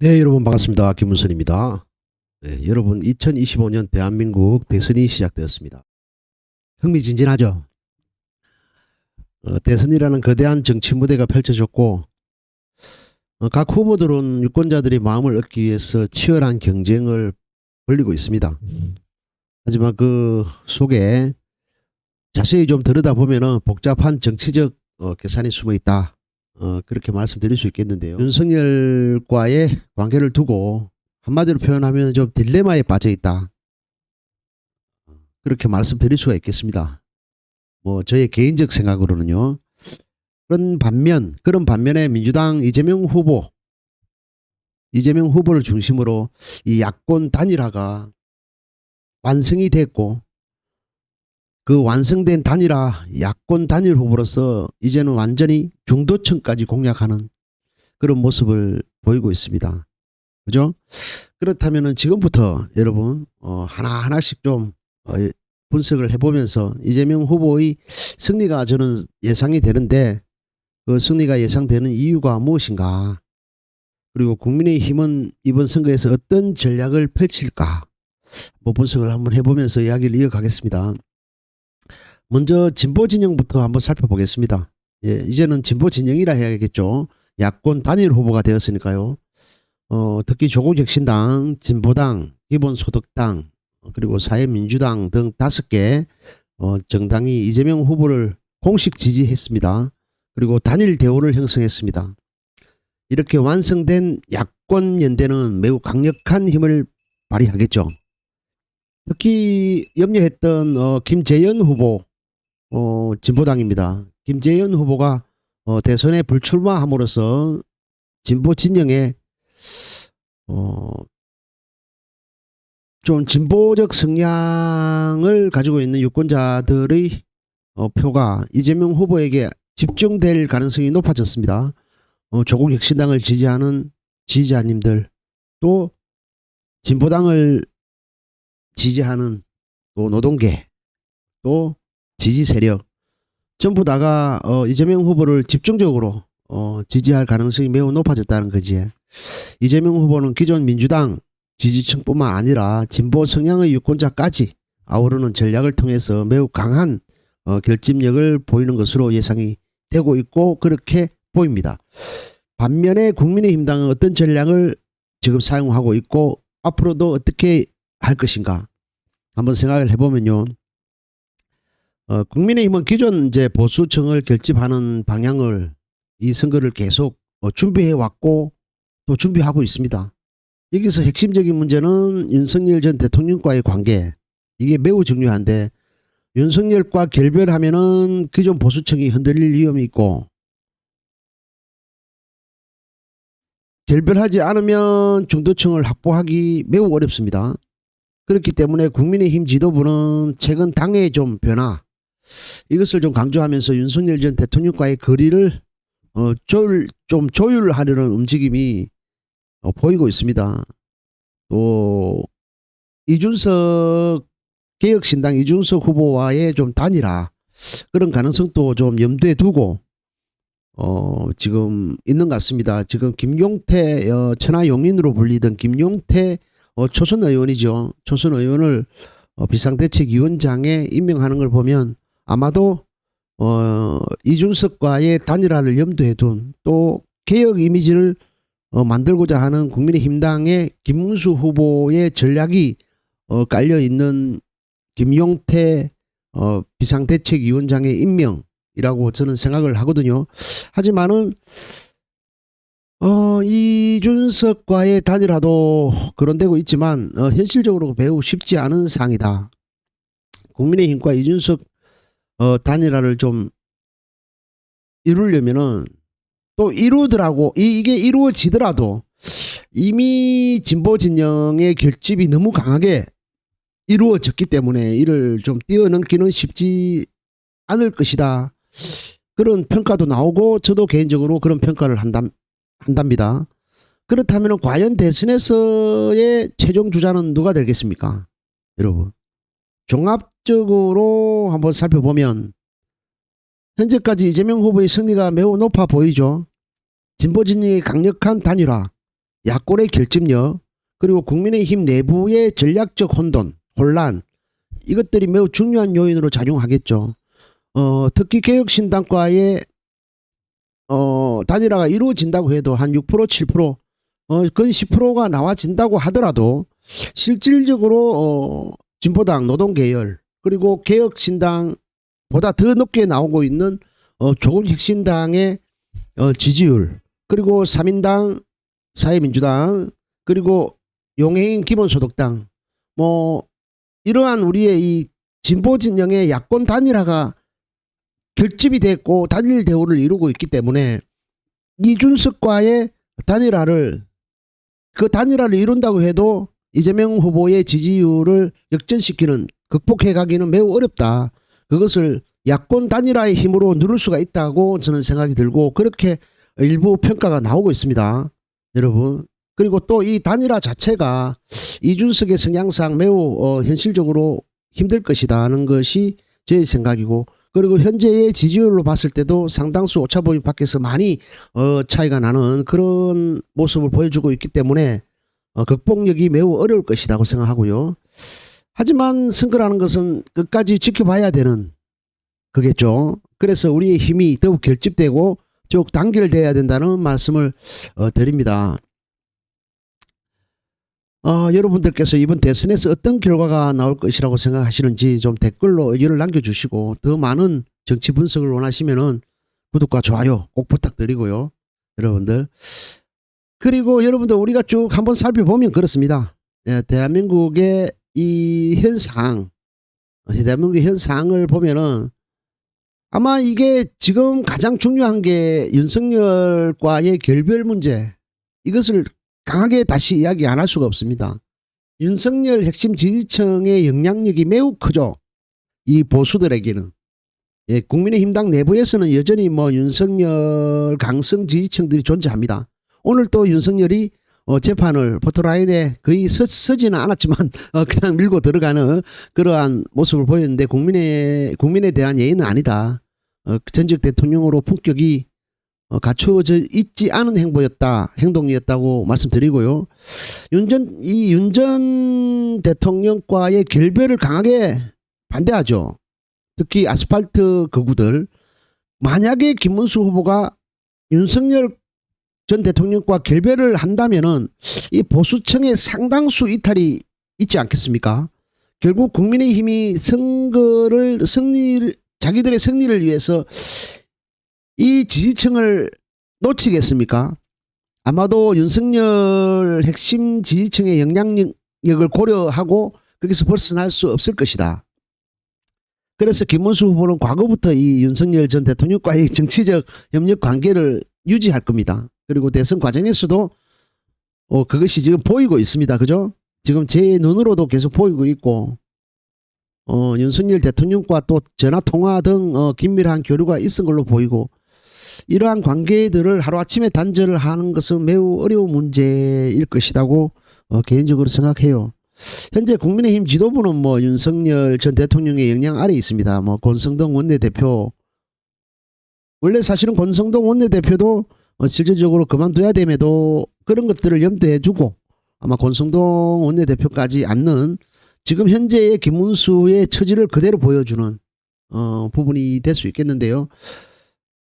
네, 여러분 반갑습니다. 김문선입니다. 네, 여러분 2025년 대한민국 대선이 시작되었습니다. 흥미진진하죠? 어, 대선이라는 거대한 정치 무대가 펼쳐졌고 어, 각 후보들은 유권자들의 마음을 얻기 위해서 치열한 경쟁을 벌리고 있습니다. 하지만 그 속에 자세히 좀 들여다보면 복잡한 정치적 어, 계산이 숨어 있다. 어, 그렇게 말씀드릴 수 있겠는데요. 윤석열과의 관계를 두고 한마디로 표현하면 좀 딜레마에 빠져 있다. 그렇게 말씀드릴 수가 있겠습니다. 뭐 저의 개인적 생각으로는요. 그런 반면 그런 반면에 민주당 이재명 후보 이재명 후보를 중심으로 이 야권 단일화가 완성이 됐고 그 완성된 단일화 야권 단일 후보로서 이제는 완전히 중도층까지 공략하는 그런 모습을 보이고 있습니다. 그죠? 그렇다면은 지금부터 여러분 어, 하나 하나씩 좀 어, 분석을 해보면서 이재명 후보의 승리가 저는 예상이 되는데 그 승리가 예상되는 이유가 무엇인가? 그리고 국민의힘은 이번 선거에서 어떤 전략을 펼칠까? 뭐 분석을 한번 해보면서 이야기를 이어가겠습니다. 먼저 진보 진영부터 한번 살펴보겠습니다. 예, 이제는 진보 진영이라 해야겠죠. 야권 단일 후보가 되었으니까요. 어, 특히 조국혁신당, 진보당, 기본소득당, 어, 그리고 사회민주당 등 다섯 개 어, 정당이 이재명 후보를 공식 지지했습니다. 그리고 단일 대우를 형성했습니다. 이렇게 완성된 야권 연대는 매우 강력한 힘을 발휘하겠죠. 특히 염려했던 어, 김재현 후보 어, 진보당입니다. 김재현 후보가 어, 대선에 불출마함으로써 진보 진영에 어, 좀 진보적 성향을 가지고 있는 유권자들의 어, 표가 이재명 후보에게 집중될 가능성이 높아졌습니다. 어, 조국 혁신당을 지지하는 지지자님들 또 진보당을 지지하는 또 노동계 또 지지 세력 전부 다가 어, 이재명 후보를 집중적으로 어, 지지할 가능성이 매우 높아졌다는 거지. 이재명 후보는 기존 민주당 지지층뿐만 아니라 진보 성향의 유권자까지 아우르는 전략을 통해서 매우 강한 어, 결집력을 보이는 것으로 예상이 되고 있고 그렇게 보입니다. 반면에 국민의힘당은 어떤 전략을 지금 사용하고 있고 앞으로도 어떻게 할 것인가 한번 생각을 해보면요. 어, 국민의힘은 기존 이제 보수층을 결집하는 방향을 이 선거를 계속 어, 준비해 왔고 또 준비하고 있습니다. 여기서 핵심적인 문제는 윤석열 전 대통령과의 관계 이게 매우 중요한데 윤석열과 결별하면은 기존 보수층이 흔들릴 위험이 있고 결별하지 않으면 중도층을 확보하기 매우 어렵습니다. 그렇기 때문에 국민의힘 지도부는 최근 당의 좀 변화 이것을 좀 강조하면서 윤석열 전 대통령과의 거리를 어, 조율, 좀 조율하려는 움직임이 어, 보이고 있습니다. 또 이준석 개혁신당 이준석 후보와의 좀 단일화 그런 가능성도 좀 염두에 두고 어, 지금 있는 것 같습니다. 지금 김용태 어, 천하용인으로 불리던 김용태 어, 초선 의원이죠. 초선 의원을 어, 비상대책위원장에 임명하는 걸 보면 아마도 어, 이준석과의 단일화를 염두에 둔 또 개혁 이미지를 어, 만들고자 하는 국민의힘당의 김문수 후보의 전략이 어, 깔려 있는 김용태 어, 비상대책위원장의 임명이라고 저는 생각을 하거든요. 하지만은 어, 이준석과의 단일화도 그런되고 있지만 어, 현실적으로 매우 쉽지 않은 상이다. 국민의힘과 이준석 어, 단일화를 좀 이루려면은 또 이루더라고 이, 이게 이루어지더라도 이미 진보 진영의 결집이 너무 강하게 이루어졌기 때문에 이를 좀 뛰어넘기는 쉽지 않을 것이다. 그런 평가도 나오고 저도 개인적으로 그런 평가를 한다, 한답니다. 그렇다면 과연 대선에서의 최종 주자는 누가 되겠습니까? 여러분. 종합 적으로 한번 살펴보면 현재까지 이재명 후보의 승리가 매우 높아 보이죠. 진보 진영의 강력한 단일화, 야권의 결집력 그리고 국민의힘 내부의 전략적 혼돈, 혼란 이것들이 매우 중요한 요인으로 작용하겠죠. 어, 특히 개혁신당과의 어, 단일화가 이루어진다고 해도 한 6% 7% 어, 근 10%가 나와진다고 하더라도 실질적으로 어, 진보당 노동계열 그리고 개혁신당보다 더 높게 나오고 있는 어, 조국혁신당의 어, 지지율 그리고 3인당 사회민주당 그리고 용해인 기본소득당 뭐 이러한 우리의 이 진보 진영의 야권 단일화가 결집이 됐고 단일 대우를 이루고 있기 때문에 이준석과의 단일화를 그 단일화를 이룬다고 해도 이재명 후보의 지지율을 역전시키는 극복해 가기는 매우 어렵다. 그것을 야권 단일화의 힘으로 누를 수가 있다고 저는 생각이 들고 그렇게 일부 평가가 나오고 있습니다. 여러분. 그리고 또 이 단일화 자체가 이준석의 성향상 매우 어, 현실적으로 힘들 것이다 하는 것이 제 생각이고 그리고 현재의 지지율로 봤을 때도 상당수 오차범위 밖에서 많이 어, 차이가 나는 그런 모습을 보여주고 있기 때문에 어, 극복력이 매우 어려울 것이라고 생각하고요. 하지만 선거라는 것은 끝까지 지켜봐야 되는 거겠죠. 그래서 우리의 힘이 더욱 결집되고 쭉 단결돼야 된다는 말씀을 어, 드립니다. 어, 여러분들께서 이번 대선에서 어떤 결과가 나올 것이라고 생각하시는지 좀 댓글로 의견을 남겨주시고 더 많은 정치 분석을 원하시면은 구독과 좋아요 꼭 부탁드리고요. 여러분들. 그리고 여러분들 우리가 쭉 한번 살펴보면 그렇습니다. 예, 대한민국의 이 현상, 대한민국의 현상을 보면은 아마 이게 지금 가장 중요한 게 윤석열과의 결별 문제 이것을 강하게 다시 이야기 안 할 수가 없습니다. 윤석열 핵심 지지층의 영향력이 매우 크죠. 이 보수들에게는. 예, 국민의힘당 내부에서는 여전히 뭐 윤석열 강성 지지층들이 존재합니다. 오늘 또 윤석열이 어, 재판을 포토라인에 거의 서, 서지는 않았지만 어, 그냥 밀고 들어가는 그러한 모습을 보였는데 국민의 국민에 대한 예의는 아니다. 어, 전직 대통령으로 품격이 어, 갖추어져 있지 않은 행보였다, 행동이었다고 말씀드리고요. 윤전 이 윤전 대통령과의 결별을 강하게 반대하죠. 특히 아스팔트 거구들 만약에 김문수 후보가 윤석열 전 대통령과 결별을 한다면은 이 보수층의 상당수 이탈이 있지 않겠습니까? 결국 국민의힘이 선거를 승리 자기들의 승리를 위해서 이 지지층을 놓치겠습니까? 아마도 윤석열 핵심 지지층의 영향력을 고려하고 거기서 벗어날 수 없을 것이다. 그래서 김문수 후보는 과거부터 이 윤석열 전 대통령과의 정치적 협력 관계를 유지할 겁니다. 그리고 대선 과정에서도 어, 그것이 지금 보이고 있습니다. 그죠? 지금 제 눈으로도 계속 보이고 있고 어, 윤석열 대통령과 또 전화 통화 등 어, 긴밀한 교류가 있은 걸로 보이고 이러한 관계들을 하루아침에 단절을 하는 것은 매우 어려운 문제일 것이라고 어, 개인적으로 생각해요. 현재 국민의힘 지도부는 뭐 윤석열 전 대통령의 영향 아래 있습니다. 뭐 권성동 원내대표 원래 사실은 권성동 원내대표도 어, 실질적으로 그만둬야 됨에도 그런 것들을 염두에 두고 아마 권성동 원내대표까지 앉는 지금 현재의 김문수의 처지를 그대로 보여주는 어, 부분이 될 수 있겠는데요.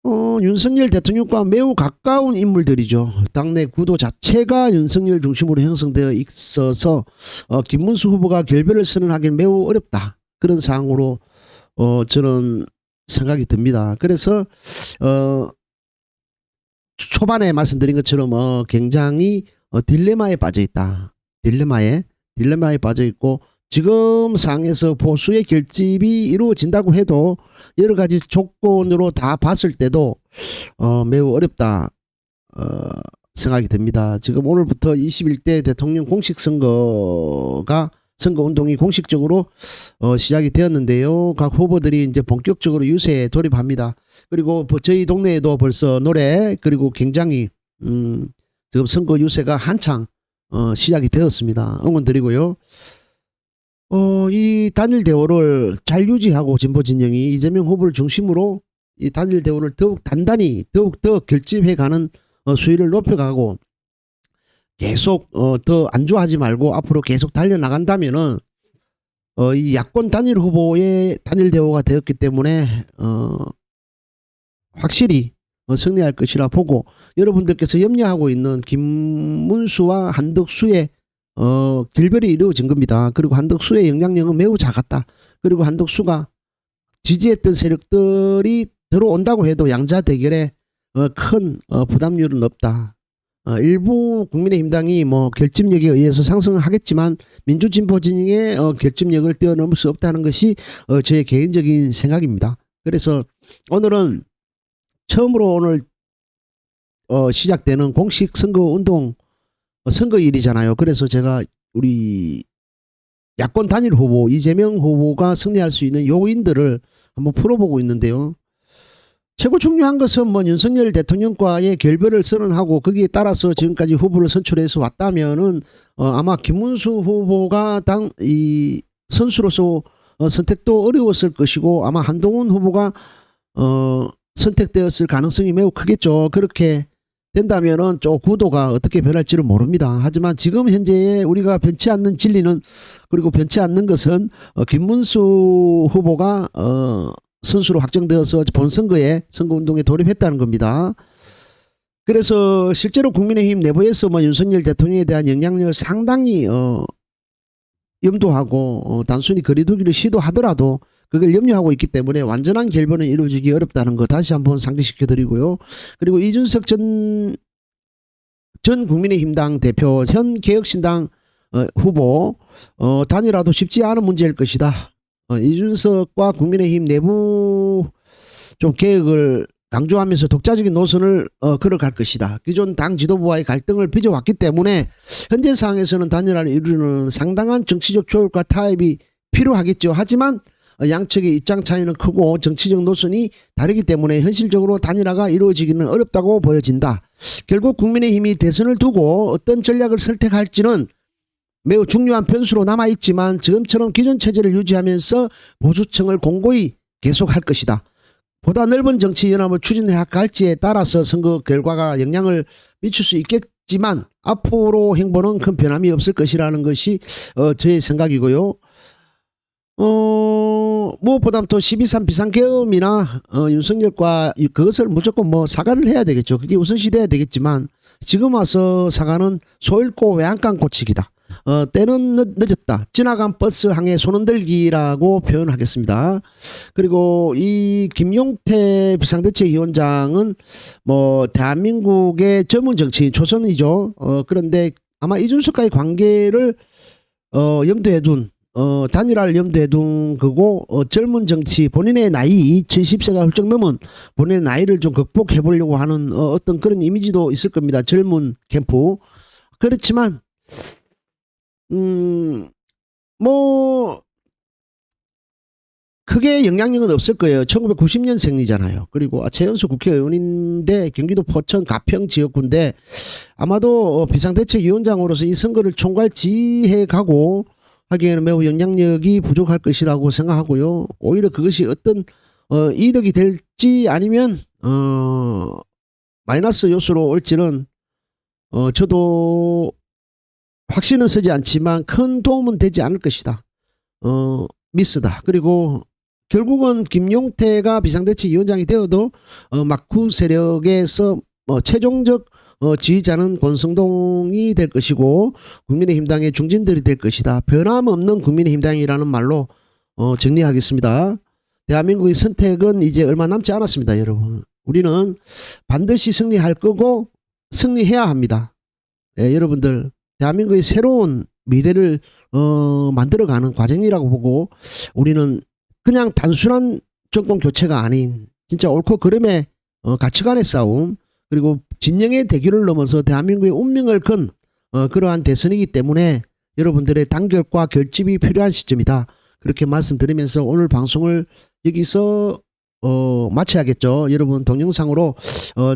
어, 윤석열 대통령과 매우 가까운 인물들이죠. 당내 구도 자체가 윤석열 중심으로 형성되어 있어서 어, 김문수 후보가 결별을 선언하기는 매우 어렵다. 그런 상황으로 어, 저는 생각이 듭니다. 그래서 어, 초반에 말씀드린 것처럼 어, 굉장히 어, 딜레마에 빠져 있다. 딜레마에 딜레마에 빠져 있고 지금 상에서 보수의 결집이 이루어진다고 해도 여러 가지 조건으로 다 봤을 때도 어, 매우 어렵다 어, 생각이 듭니다. 지금 오늘부터 21대 대통령 공식 선거가 선거 운동이 공식적으로 어, 시작이 되었는데요. 각 후보들이 이제 본격적으로 유세에 돌입합니다. 그리고 저희 동네에도 벌써 노래 그리고 굉장히 음, 지금 선거 유세가 한창 어, 시작이 되었습니다. 응원 드리고요. 어, 이 단일 대우를 잘 유지하고 진보 진영이 이재명 후보를 중심으로 이 단일 대우를 더욱 단단히 더욱 더 결집해 가는 어, 수위를 높여가고 계속 어, 더 안주하지 말고 앞으로 계속 달려 나간다면은 어, 이 야권 단일 후보의 단일 대우가 되었기 때문에 어, 확실히 어, 승리할 것이라 보고 여러분들께서 염려하고 있는 김문수와 한덕수의 어, 길별이 이루어진 겁니다. 그리고 한덕수의 영향력은 매우 작았다. 그리고 한덕수가 지지했던 세력들이 들어온다고 해도 양자 대결에 어, 큰 어, 부담률은 없다. 어, 일부 국민의힘당이 뭐 결집력에 의해서 상승을 하겠지만 민주진보 진영의 어, 결집력을 뛰어넘을 수 없다는 것이 어, 저의 개인적인 생각입니다. 그래서 오늘은 처음으로 오늘 어, 시작되는 공식 선거 운동 어, 선거일이잖아요. 그래서 제가 우리 야권 단일 후보 이재명 후보가 승리할 수 있는 요인들을 한번 풀어보고 있는데요. 최고 중요한 것은 뭐 윤석열 대통령과의 결별을 선언하고 거기에 따라서 지금까지 후보를 선출해서 왔다면은 어, 아마 김문수 후보가 당 이 선수로서 어, 선택도 어려웠을 것이고 아마 한동훈 후보가 어, 선택되었을 가능성이 매우 크겠죠. 그렇게 된다면은 좀 구도가 어떻게 변할지를 모릅니다. 하지만 지금 현재의 우리가 변치 않는 진리는 그리고 변치 않는 것은 어, 김문수 후보가 어, 선수로 확정되어서 본선거에 선거운동에 돌입했다는 겁니다. 그래서 실제로 국민의힘 내부에서 뭐 윤석열 대통령에 대한 영향력을 상당히 어, 염두하고 어, 단순히 거리두기를 시도하더라도 그걸 염려하고 있기 때문에 완전한 결별은 이루어지기 어렵다는 거 다시 한번 상기시켜 드리고요. 그리고 이준석 전, 전 국민의힘당 대표, 현 개혁신당 어, 후보 어, 단일화도 쉽지 않은 문제일 것이다. 어, 이준석과 국민의힘 내부 좀 개혁을 강조하면서 독자적인 노선을 어, 걸어갈 것이다. 기존 당 지도부와의 갈등을 빚어왔기 때문에 현재 상황에서는 단일화를 이루는 상당한 정치적 조율과 타협이 필요하겠죠. 하지만 어, 양측의 입장 차이는 크고 정치적 노선이 다르기 때문에 현실적으로 단일화가 이루어지기는 어렵다고 보여진다. 결국 국민의힘이 대선을 두고 어떤 전략을 선택할지는 매우 중요한 변수로 남아있지만 지금처럼 기존 체제를 유지하면서 보수층을 공고히 계속할 것이다. 보다 넓은 정치 연합을 추진해 갈지에 따라서 선거 결과가 영향을 미칠 수 있겠지만 앞으로 행보는 큰 변함이 없을 것이라는 것이 어, 저의 생각이고요. 어, 무엇보다 또 12.3 비상계엄이나 어, 윤석열과 이- 그것을 무조건 뭐 사과를 해야 되겠죠. 그게 우선시 돼야 되겠지만 지금 와서 사과는 소잃고 외양간 고치기다. 어, 때는 늦, 늦었다. 지나간 버스 항해 손흔들기라고 표현하겠습니다. 그리고 이 김용태 비상대책위원장은 뭐 대한민국의 전문 정치인 초선이죠. 어, 그런데 아마 이준석과의 관계를 어, 염두에 둔 어, 단일화를 염두에 둔 거고 어, 젊은 정치 본인의 나이 70세가 훌쩍 넘은 본인의 나이를 좀 극복해 보려고 하는 어, 어떤 그런 이미지도 있을 겁니다. 젊은 캠프. 그렇지만 음, 뭐, 크게 영향력은 없을 거예요. 1990년생이잖아요. 그리고 아, 최연소 국회의원인데 경기도 포천 가평 지역구인데 아마도 어, 비상대책위원장으로서 이 선거를 총괄지해 가고 하기에는 매우 영향력이 부족할 것이라고 생각하고요. 오히려 그것이 어떤 어, 이득이 될지 아니면 어, 마이너스 요소로 올지는 어, 저도 확신은 서지 않지만 큰 도움은 되지 않을 것이다. 어, 미스다. 그리고 결국은 김용태가 비상대책위원장이 되어도 어, 막후 세력에서 어, 최종적 어, 지휘자는 권성동이 될 것이고 국민의힘당의 중진들이 될 것이다. 변함없는 국민의힘당이라는 말로 어, 정리하겠습니다. 대한민국의 선택은 이제 얼마 남지 않았습니다, 여러분. 우리는 반드시 승리할 거고 승리해야 합니다. 예, 여러분들 대한민국의 새로운 미래를 어, 만들어가는 과정이라고 보고 우리는 그냥 단순한 정권 교체가 아닌 진짜 옳고 그름의 어, 가치관의 싸움 그리고 진영의 대결을 넘어서 대한민국의 운명을 건 어, 그러한 대선이기 때문에 여러분들의 단결과 결집이 필요한 시점이다. 그렇게 말씀드리면서 오늘 방송을 여기서 어, 마쳐야겠죠. 여러분 동영상으로 어,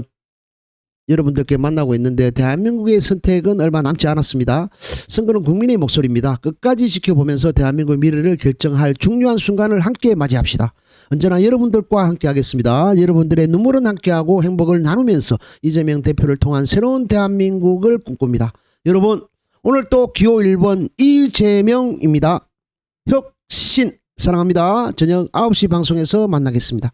여러분들께 만나고 있는데 대한민국의 선택은 얼마 남지 않았습니다. 선거는 국민의 목소리입니다. 끝까지 지켜보면서 대한민국의 미래를 결정할 중요한 순간을 함께 맞이합시다. 언제나 여러분들과 함께 하겠습니다. 여러분들의 눈물은 함께하고 행복을 나누면서 이재명 대표를 통한 새로운 대한민국을 꿈꿉니다. 여러분 오늘 또 기호 1번 이재명입니다. 혁신 사랑합니다. 저녁 9시 방송에서 만나겠습니다.